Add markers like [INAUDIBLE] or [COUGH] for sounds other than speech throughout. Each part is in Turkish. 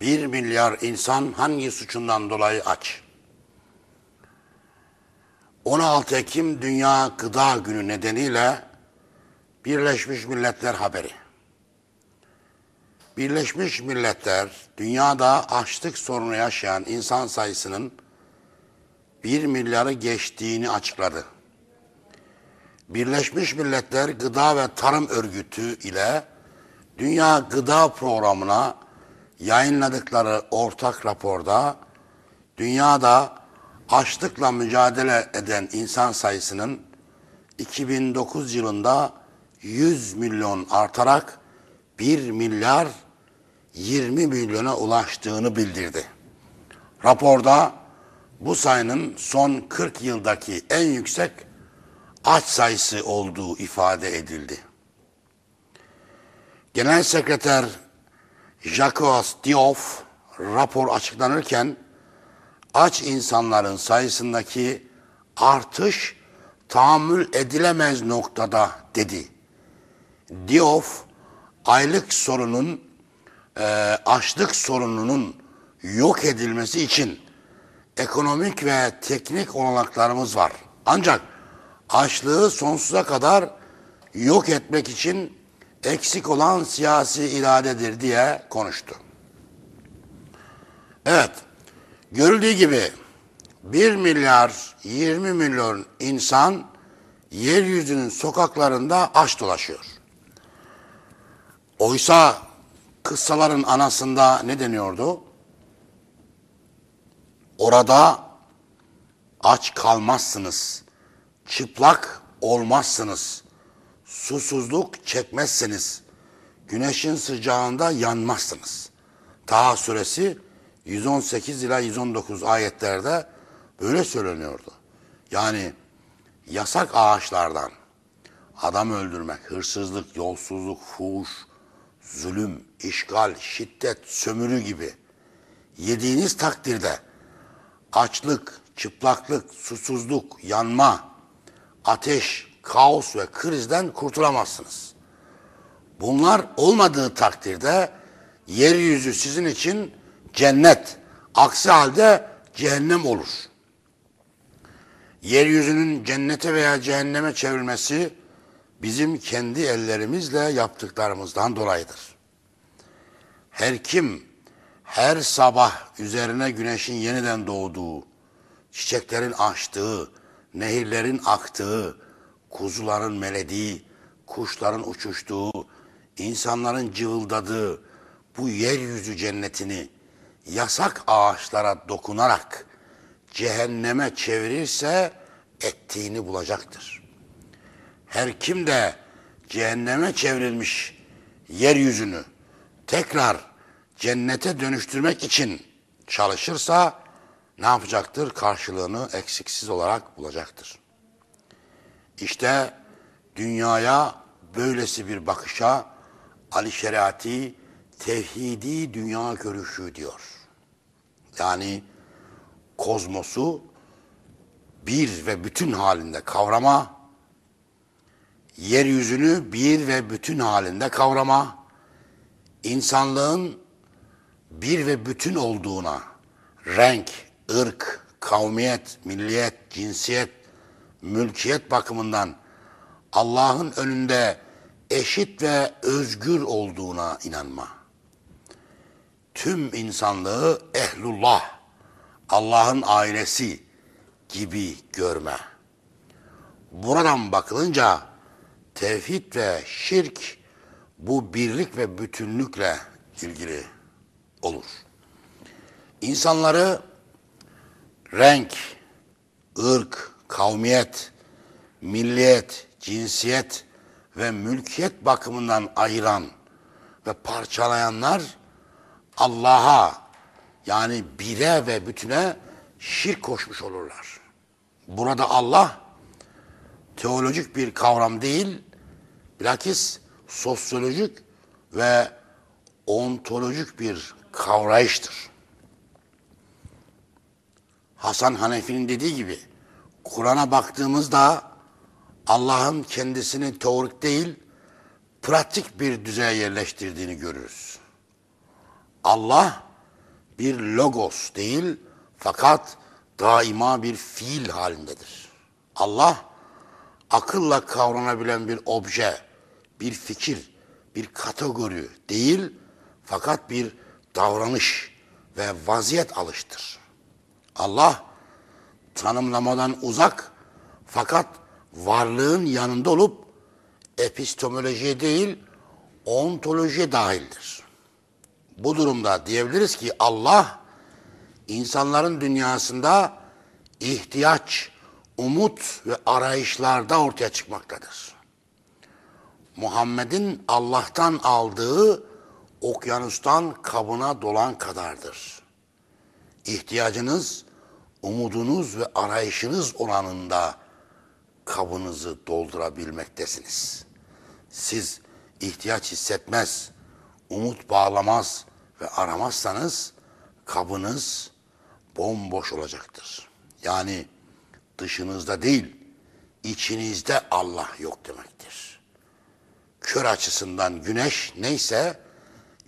Bir milyar insan hangi suçundan dolayı aç? 16 Ekim Dünya Gıda Günü nedeniyle Birleşmiş Milletler haberi. Birleşmiş Milletler dünyada açlık sorunu yaşayan insan sayısının 1 milyarı geçtiğini açıkladı. Birleşmiş Milletler Gıda ve Tarım Örgütü ile Dünya Gıda Programı'na yayınladıkları ortak raporda dünyada açlıkla mücadele eden insan sayısının 2009 yılında 100 milyon artarak 1 milyar 20 milyona ulaştığını bildirdi. Raporda bu sayının son 40 yıldaki en yüksek aç sayısı olduğu ifade edildi. Genel Sekreter Jacques Diouf rapor açıklanırken aç insanların sayısındaki artış tahammül edilemez noktada dedi. Diouf aylık sorunun e, açlık sorununun yok edilmesi için ekonomik ve teknik olanaklarımız var. Ancak açlığı sonsuza kadar yok etmek için eksik olan siyasi iradedir diye konuştu. Evet, görüldüğü gibi 1 milyar 20 milyon insan yeryüzünün sokaklarında aç dolaşıyor. Oysa kıssaların anasında ne deniyordu? Orada aç kalmazsınız, çıplak olmazsınız, susuzluk çekmezseniz, güneşin sıcağında yanmazsınız. Taha suresi 118 ila 119 ayetlerde böyle söyleniyordu. Yani yasak ağaçlardan adam öldürmek, hırsızlık, yolsuzluk, fuhuş, zulüm, işgal, şiddet, sömürü gibi yediğiniz takdirde açlık, çıplaklık, susuzluk, yanma, ateş, kaos ve krizden kurtulamazsınız. Bunlar olmadığı takdirde yeryüzü sizin için cennet, aksi halde cehennem olur. Yeryüzünün cennete veya cehenneme çevrilmesi bizim kendi ellerimizle yaptıklarımızdan dolayıdır. Her kim her sabah üzerine güneşin yeniden doğduğu, çiçeklerin açtığı, nehirlerin aktığı, kuzuların melediği, kuşların uçuştuğu, insanların cıvıldadığı bu yeryüzü cennetini yasak ağaçlara dokunarak cehenneme çevirirse ettiğini bulacaktır. Her kim de cehenneme çevrilmiş yeryüzünü tekrar cennete dönüştürmek için çalışırsa ne yapacaktır? Karşılığını eksiksiz olarak bulacaktır. İşte dünyaya böylesi bir bakışa Ali Şeriati tevhidi dünya görüşü diyor. Yani kozmosu bir ve bütün halinde kavrama, yeryüzünü bir ve bütün halinde kavrama, insanlığın bir ve bütün olduğuna, renk, ırk, kavmiyet, milliyet, cinsiyet, mülkiyet bakımından Allah'ın önünde eşit ve özgür olduğuna inanma. Tüm insanlığı ehlullah, Allah'ın ailesi gibi görme. Buradan bakılınca tevhid ve şirk bu birlik ve bütünlükle ilgili olur. İnsanları renk, ırk, kavmiyet, milliyet, cinsiyet ve mülkiyet bakımından ayıran ve parçalayanlar Allah'a yani bire ve bütüne şirk koşmuş olurlar. Burada Allah teolojik bir kavram değil, bilakis sosyolojik ve ontolojik bir kavrayıştır. Hasan Hanefi'nin dediği gibi Kur'an'a baktığımızda Allah'ın kendisini teorik değil, pratik bir düzeye yerleştirdiğini görürüz. Allah bir logos değil fakat daima bir fiil halindedir. Allah akılla kavranabilen bir obje, bir fikir, bir kategori değil fakat bir davranış ve vaziyet alıştır. Allah tanımlamadan uzak fakat varlığın yanında olup epistemolojiye değil ontolojiye dahildir. Bu durumda diyebiliriz ki Allah insanların dünyasında ihtiyaç, umut ve arayışlarda ortaya çıkmaktadır. Muhammed'in Allah'tan aldığı okyanustan kabına dolan kadardır. İhtiyacınız, umudunuz ve arayışınız oranında kabınızı doldurabilmektesiniz. Siz ihtiyaç hissetmez, umut bağlamaz ve aramazsanız kabınız bomboş olacaktır. Yani dışınızda değil, içinizde Allah yok demektir. Kör açısından güneş neyse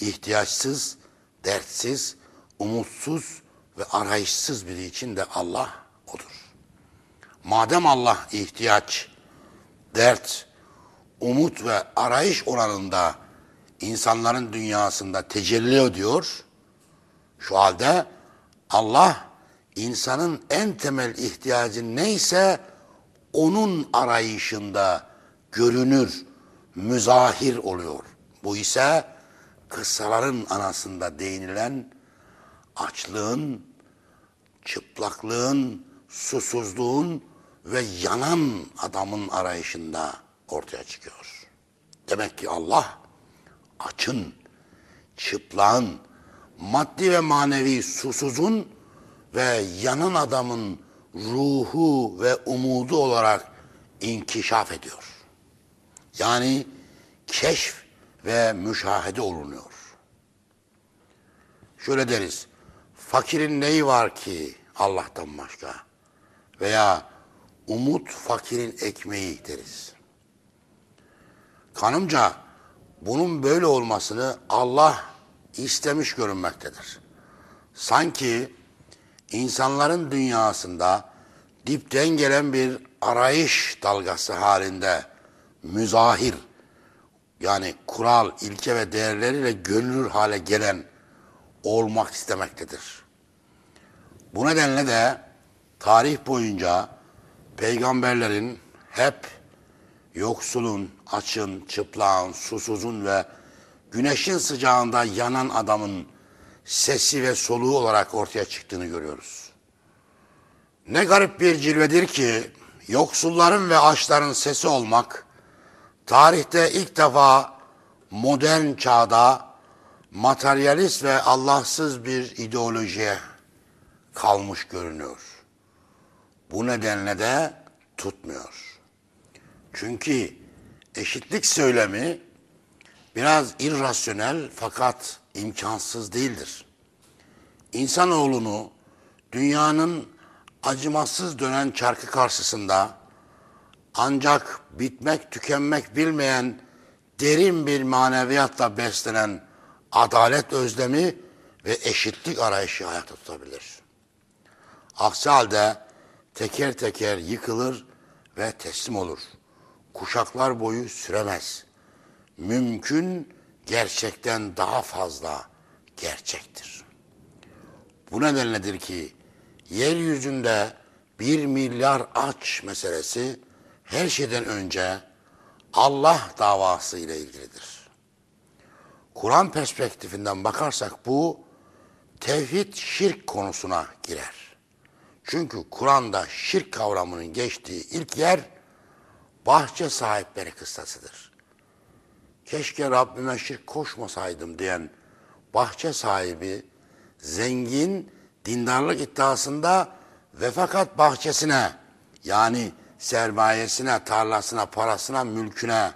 ihtiyaçsız, dertsiz, umutsuz ve arayışsız biri için de Allah odur. Madem Allah ihtiyaç, dert, umut ve arayış oranında insanların dünyasında tecelli ediyor, şu halde Allah insanın en temel ihtiyacı neyse onun arayışında görünür, müzahir oluyor. Bu ise kıssaların anasında değinilen açlığın, çıplaklığın, susuzluğun ve yanan adamın arayışında ortaya çıkıyor. Demek ki Allah açın, çıplağın, maddi ve manevi susuzun ve yanan adamın ruhu ve umudu olarak inkişaf ediyor. Yani keşf ve müşahede olunuyor. Şöyle deriz, fakirin neyi var ki Allah'tan başka? Veya umut fakirin ekmeği deriz. Kanımca bunun böyle olmasını Allah istemiş görünmektedir. Sanki insanların dünyasında dipten gelen bir arayış dalgası halinde müzahir yani kural, ilke ve değerleriyle görünür hale gelen olmak istemektedir. Bu nedenle de tarih boyunca peygamberlerin hep yoksulun, açın, çıplağın, susuzun ve güneşin sıcağında yanan adamın sesi ve soluğu olarak ortaya çıktığını görüyoruz. Ne garip bir cilvedir ki yoksulların ve açların sesi olmak, tarihte ilk defa modern çağda materyalist ve Allahsız bir ideolojiye kalmış görünüyor. Bu nedenle de tutmuyor. Çünkü eşitlik söylemi biraz irrasyonel fakat imkansız değildir. İnsanoğlunu dünyanın acımasız dönen çarkı karşısında ancak bitmek tükenmek bilmeyen derin bir maneviyatla beslenen adalet özlemi ve eşitlik arayışı hayata tutabilir. Aksi halde teker teker yıkılır ve teslim olur. Kuşaklar boyu süremez. Mümkün gerçekten daha fazla gerçektir. Bu nedenledir ki yeryüzünde bir milyar aç meselesi her şeyden önce Allah davası ile ilgilidir. Kur'an perspektifinden bakarsak bu tevhid şirk konusuna girer. Çünkü Kur'an'da şirk kavramının geçtiği ilk yer bahçe sahipleri kıssasıdır. Keşke Rabbime şirk koşmasaydım diyen bahçe sahibi zengin dindarlık iddiasında ve fakat bahçesine yani sermayesine, tarlasına, parasına, mülküne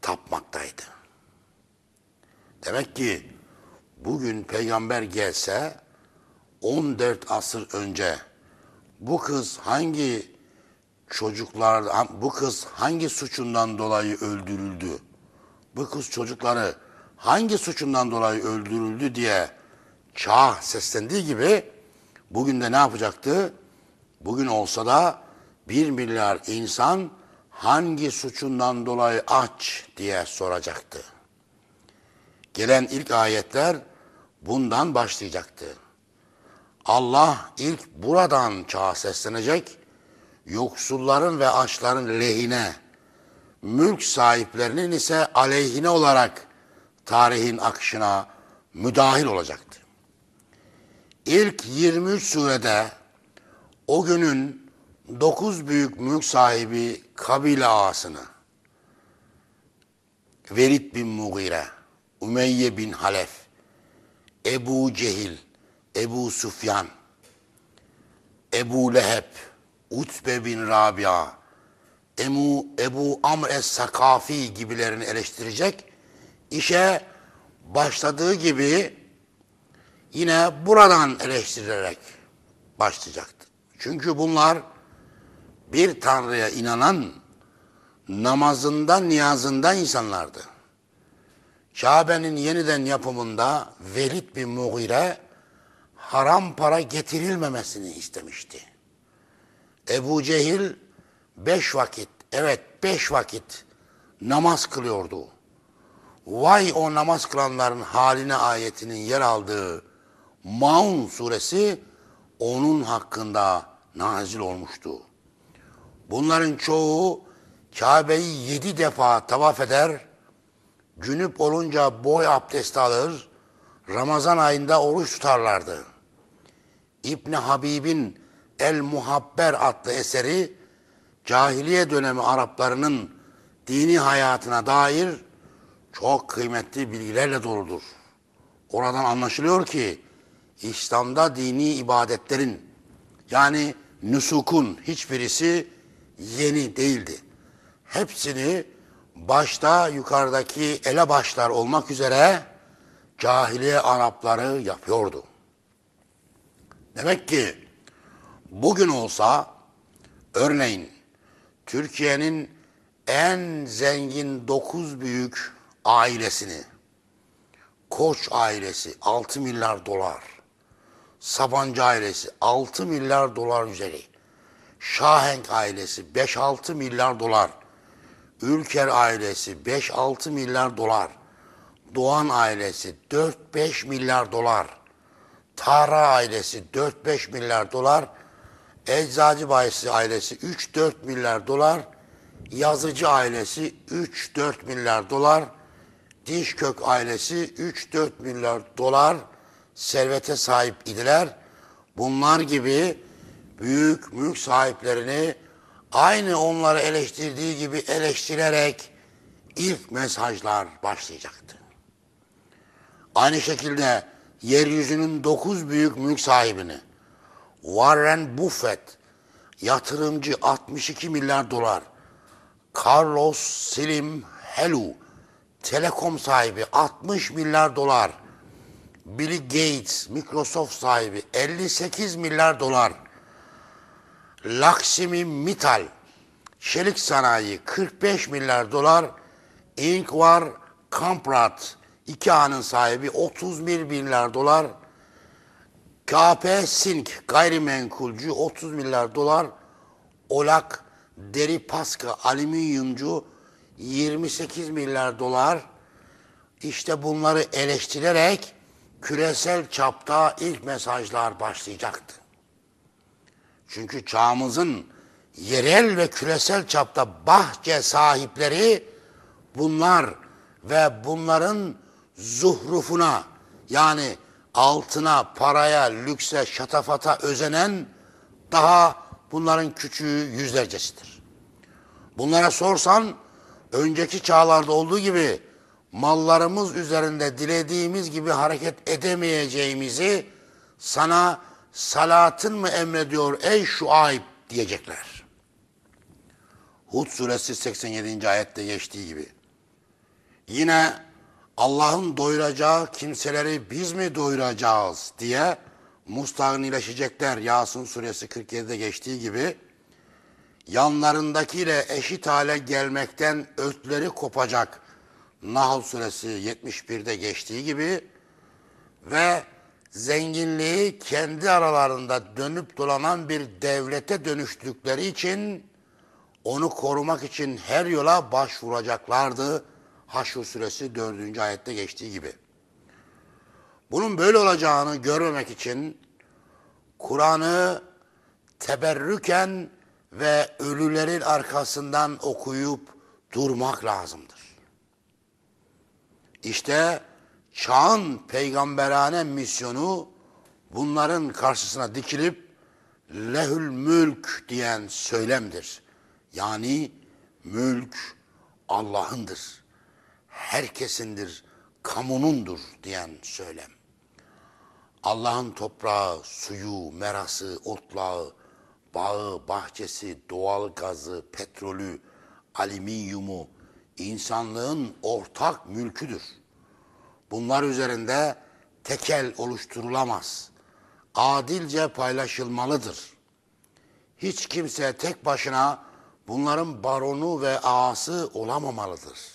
tapmaktaydı. Demek ki bugün peygamber gelse 14 asır önce bu kız hangi çocuklar bu kız hangi suçundan dolayı öldürüldü? Bu kız çocukları hangi suçundan dolayı öldürüldü diye çağ seslendiği gibi bugün de ne yapacaktı? Bugün olsa da bir milyar insan hangi suçundan dolayı aç diye soracaktı. Gelen ilk ayetler bundan başlayacaktı. Allah ilk buradan çağa seslenecek, yoksulların ve açların lehine, mülk sahiplerinin ise aleyhine olarak tarihin akışına müdahil olacaktı. İlk 23 surede o günün dokuz büyük mülk sahibi kabile ağasını Velid bin Mughire, Ümeyye bin Halef, Ebu Cehil, Ebu Sufyan, Ebu Leheb, Utbe bin Rabia, Emu, Ebu Amr es-Sakafi gibilerini eleştirecek. İşe başladığı gibi yine buradan eleştirerek başlayacaktı. Çünkü bunlar bir Tanrı'ya inanan namazından, niyazından insanlardı. Kabe'nin yeniden yapımında Velid bin Mughire haram para getirilmemesini istemişti. Ebu Cehil beş vakit, evet beş vakit namaz kılıyordu. Vay o namaz kılanların haline ayetinin yer aldığı Maun suresi onun hakkında nazil olmuştu. Bunların çoğu Kabe'yi yedi defa tavaf eder, cünüp olunca boy abdesti alır, Ramazan ayında oruç tutarlardı. İbni Habib'in El Muhabber adlı eseri cahiliye dönemi Araplarının dini hayatına dair çok kıymetli bilgilerle doludur. Oradan anlaşılıyor ki İslam'da dini ibadetlerin yani nüsukun hiçbirisi yeni değildi. Hepsini başta yukarıdaki elebaşlar olmak üzere cahiliye Arapları yapıyordu. Demek ki bugün olsa örneğin Türkiye'nin en zengin dokuz büyük ailesini Koç ailesi 6 milyar dolar, Sabancı ailesi 6 milyar dolar üzeri, Şahenk ailesi 5-6 milyar dolar, Ülker ailesi 5-6 milyar dolar, Doğan ailesi 4-5 milyar dolar, Tara ailesi 4-5 milyar dolar, Eczacı Bayisi ailesi 3-4 milyar dolar, Yazıcı ailesi 3-4 milyar dolar, Dişkök ailesi 3-4 milyar dolar servete sahip idiler. Bunlar gibi büyük mülk sahiplerini aynı onları eleştirdiği gibi eleştirerek ilk mesajlar başlayacaktı. Aynı şekilde yeryüzünün dokuz büyük mülk sahibini. Warren Buffett yatırımcı 62 milyar dolar. Carlos Slim Hellu Telekom sahibi 60 milyar dolar. Bill Gates Microsoft sahibi 58 milyar dolar. Lakshmi Mittal Çelik sanayi 45 milyar dolar. Ingvar Kamprad IKEA'nın sahibi 31 milyar dolar. KP Sink gayrimenkulcü 30 milyar dolar. Olak Deri Paska alüminyumcu 28 milyar dolar. İşte bunları eleştirerek küresel çapta ilk mesajlar başlayacaktı. Çünkü çağımızın yerel ve küresel çapta bahçe sahipleri bunlar ve bunların zuhrufuna yani altına, paraya, lükse, şatafata özenen daha bunların küçüğü yüzlercesidir. Bunlara sorsan önceki çağlarda olduğu gibi mallarımız üzerinde dilediğimiz gibi hareket edemeyeceğimizi sana salatın mı emrediyor ey Şuayb diyecekler. Hud suresi 87. ayette geçtiği gibi. Yine Allah'ın doyuracağı kimseleri biz mi doyuracağız diye mustahnileşecekler. Yasin suresi 47'de geçtiği gibi yanlarındakiyle eşit hale gelmekten ötleri kopacak. Nahl suresi 71'de geçtiği gibi ve zenginliği kendi aralarında dönüp dolanan bir devlete dönüştükleri için onu korumak için her yola başvuracaklardı. Haşr suresi 4. ayette geçtiği gibi. Bunun böyle olacağını görmemek için Kur'an'ı teberrüken ve ölülerin arkasından okuyup durmak lazımdır. İşte çağın peygamberane misyonu bunların karşısına dikilip lehül mülk diyen söylemdir. Yani mülk Allah'ındır. Herkesindir, kamunundur diyen söylem. Allah'ın toprağı, suyu, merası, otlağı, bağı, bahçesi, doğal gazı, petrolü, alüminyumu insanlığın ortak mülküdür. Bunlar üzerinde tekel oluşturulamaz. Adilce paylaşılmalıdır. Hiç kimse tek başına bunların baronu ve ağası olamamalıdır.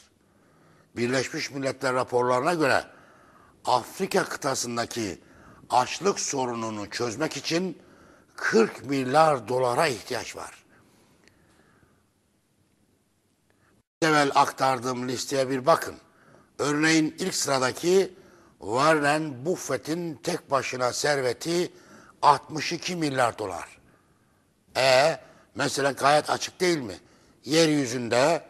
Birleşmiş Milletler raporlarına göre Afrika kıtasındaki açlık sorununu çözmek için 40 milyar dolara ihtiyaç var. evvel aktardığım listeye bir bakın. Örneğin ilk sıradaki Warren Buffett'in tek başına serveti 62 milyar dolar. E mesela gayet açık değil mi? Yeryüzünde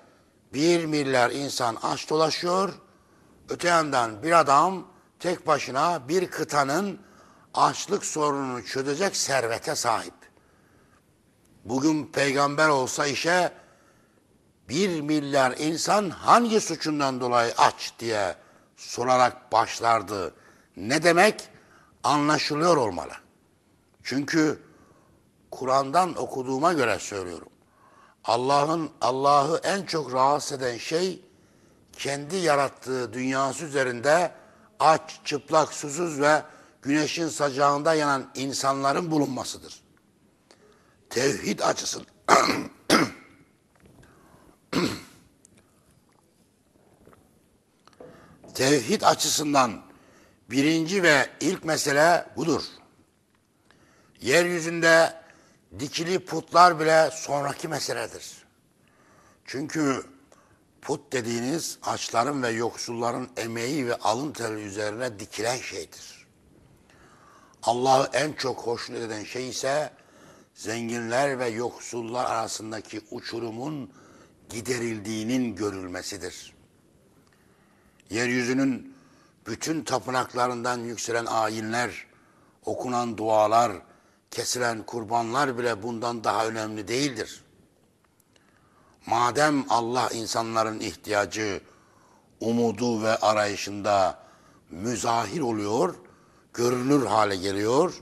1 milyar insan aç dolaşıyor. Öte yandan bir adam tek başına bir kıtanın açlık sorununu çözecek servete sahip. Bugün peygamber olsa işe bir milyar insan hangi suçundan dolayı aç diye sorarak başlardı. Ne demek? Anlaşılıyor olmalı. Çünkü Kur'an'dan okuduğuma göre söylüyorum. Allah'ın Allah'ı en çok rahatsız eden şey kendi yarattığı dünyası üzerinde aç, çıplak, susuz ve güneşin sacağında yanan insanların bulunmasıdır. Tevhid açısından [COUGHS] tevhid açısından birinci ve ilk mesele budur. Yeryüzünde dikili putlar bile sonraki meseledir. Çünkü put dediğiniz açların ve yoksulların emeği ve alın teri üzerine dikilen şeydir. Allah'ı en çok hoşnut eden şey ise zenginler ve yoksullar arasındaki uçurumun giderildiğinin görülmesidir. Yeryüzünün bütün tapınaklarından yükselen ayinler, okunan dualar, kesilen kurbanlar bile bundan daha önemli değildir. Madem Allah insanların ihtiyacı, umudu ve arayışında müzahir oluyor, görünür hale geliyor,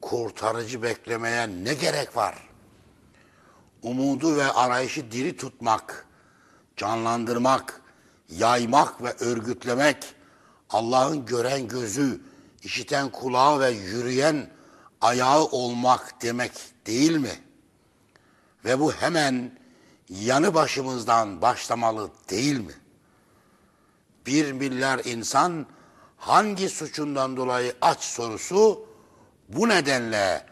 kurtarıcı beklemeye ne gerek var? Umudu ve arayışı diri tutmak, canlandırmak, yaymak ve örgütlemek, Allah'ın gören gözü, işiten kulağı ve yürüyen ayağı olmak demek değil mi? Ve bu hemen yanı başımızdan başlamalı değil mi? Bir milyar insan hangi suçundan dolayı aç sorusu bu nedenle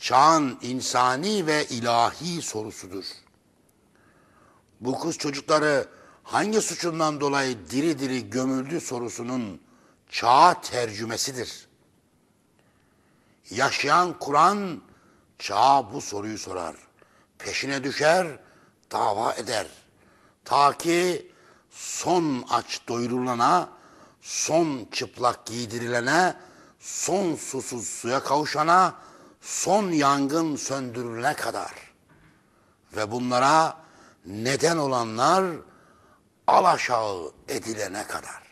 çağın insani ve ilahi sorusudur. Bu kız çocukları hangi suçundan dolayı diri diri gömüldü sorusunun çağ tercümesidir. Yaşayan Kur'an çağ bu soruyu sorar. Peşine düşer, dava eder. Ta ki son aç doyurulana, son çıplak giydirilene, son susuz suya kavuşana, son yangın söndürülene kadar. Ve bunlara neden olanlar alaşağı edilene kadar.